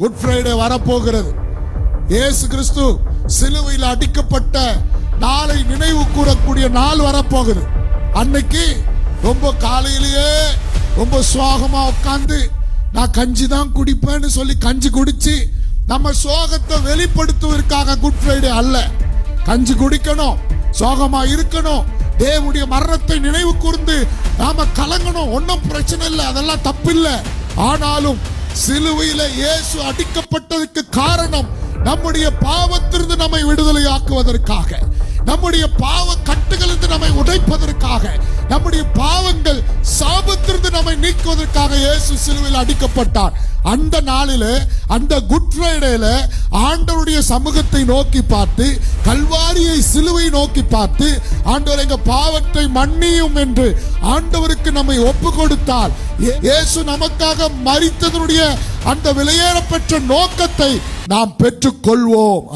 Good Friday வரப்போகிறது. இயேசு கிறிஸ்து சிலுவையில் அடிக்கப்பட்ட நாளை நினைவு கூறக்கூடிய நாள் வரப்போகுது. அன்னைக்கு ரொம்ப காலையிலேயே ரொம்ப சோகமா உட்காந்து நான் கஞ்சி தான் குடிப்பேன்னு சொல்லி கஞ்சி குடிச்சு நம்ம சோகத்தை வெளிப்படுத்துவதற்காக குட் ஃப்ரைடே அல்ல. கஞ்சி குடிக்கணும் சோகமா இருக்கணும் தேவனுடைய மரணத்தை நினைவு கூர்ந்து நாம கலங்கணும். ஒன்றும் பிரச்சனை இல்லை அதெல்லாம் தப்பில்லை. ஆனாலும் சிலுவையில இயேசு அடிக்கப்பட்டதுக்கு காரணம் நம்முடைய பாவத்திலிருந்து நம்மை விடுதலையாக்குவதற்காக நம்முடைய பாவ கட்டுகளிலிருந்து நம்மை உடைப்பதற்காக நம்முடைய பாவங்கள் சாபத்திலிருந்து நம்மை நீக்குவதற்காக இயேசு சிலுவையில் அடிக்கப்பட்டார். அந்த நாளில் அந்த குட் ஃப்ரைடேல ஆண்டவருடைய சமூகத்தை நோக்கி பார்த்து கல்வாரியை சிலுவை நோக்கி பார்த்து ஆண்டவர் எங்க பாவத்தை மன்னியும் என்று ஆண்டவருக்கு நம்மை ஒப்பு கொடுத்தால் இயேசு நமக்காக மறித்ததனுடைய அந்த விலையேறப்பெற்ற நோக்கத்தை நாம் பெற்றுக்கொள்வோம்.